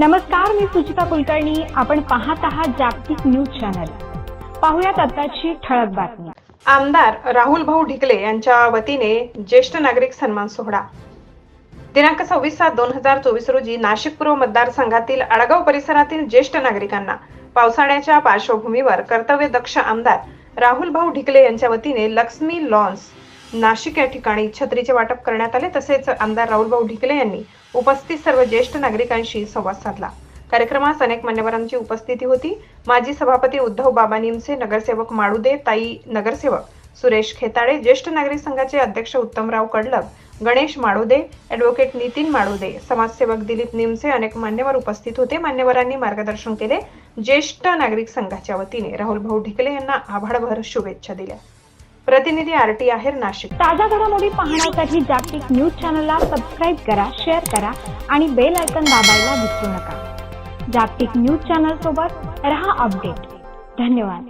नमस्कार मी सुचिता कुलकर्णी. आपण पाहत आहात जागतिक न्यूज चॅनल. पाहुयात आताची ठळक बातमी. आमदार राहुल भाऊ ढिकले यांच्या वतीने ज्येष्ठ नागरिक सन्मान सोहळा. दिनांक सव्वीस सात दोन हजार चोवीस रोजी नाशिक पूर्व मतदारसंघातील आडगाव परिसरातील ज्येष्ठ नागरिकांना पावसाळ्याच्या पार्श्वभूमीवर कर्तव्य दक्ष आमदार राहुल भाऊ ढिकले यांच्या वतीने लक्ष्मी लॉन्स नाशिक या ठिकाणी छत्रीचे वाटप करण्यात आले तसेच आमदार राहुलभाऊ ढिकले यांनी उपस्थित सर्व ज्येष्ठ नागरिकांशी संवाद साधला. कार्यक्रमास अनेक मान्यवरांची उपस्थिती होती. माजी सभापती उद्धव बाबा निमसे नगरसेवक माडुदे ताई नगरसेवक सुरेश खेताडे ज्येष्ठ नागरिक संघाचे अध्यक्ष उत्तमराव कडलक गणेश माडुदे ॲडव्होकेट नितीन माडुदे समाजसेवक दिलीप निमसे अनेक मान्यवर उपस्थित होते. मान्यवरांनी मार्गदर्शन केले. ज्येष्ठ नागरिक संघाच्या वतीने राहुल भाऊ ढिकले यांना आभाळभर शुभेच्छा दिल्या. प्रतिनिधी आर टी आहेर नाशिक. ताज्या घडामोडी पाहण्यासाठी जागतिक न्यूज चॅनलला सबस्क्राईब करा शेअर करा आणि बेल आयकन दाबायला विसरू नका. जागतिक न्यूज चॅनल सोबत रहा अपडेट. धन्यवाद.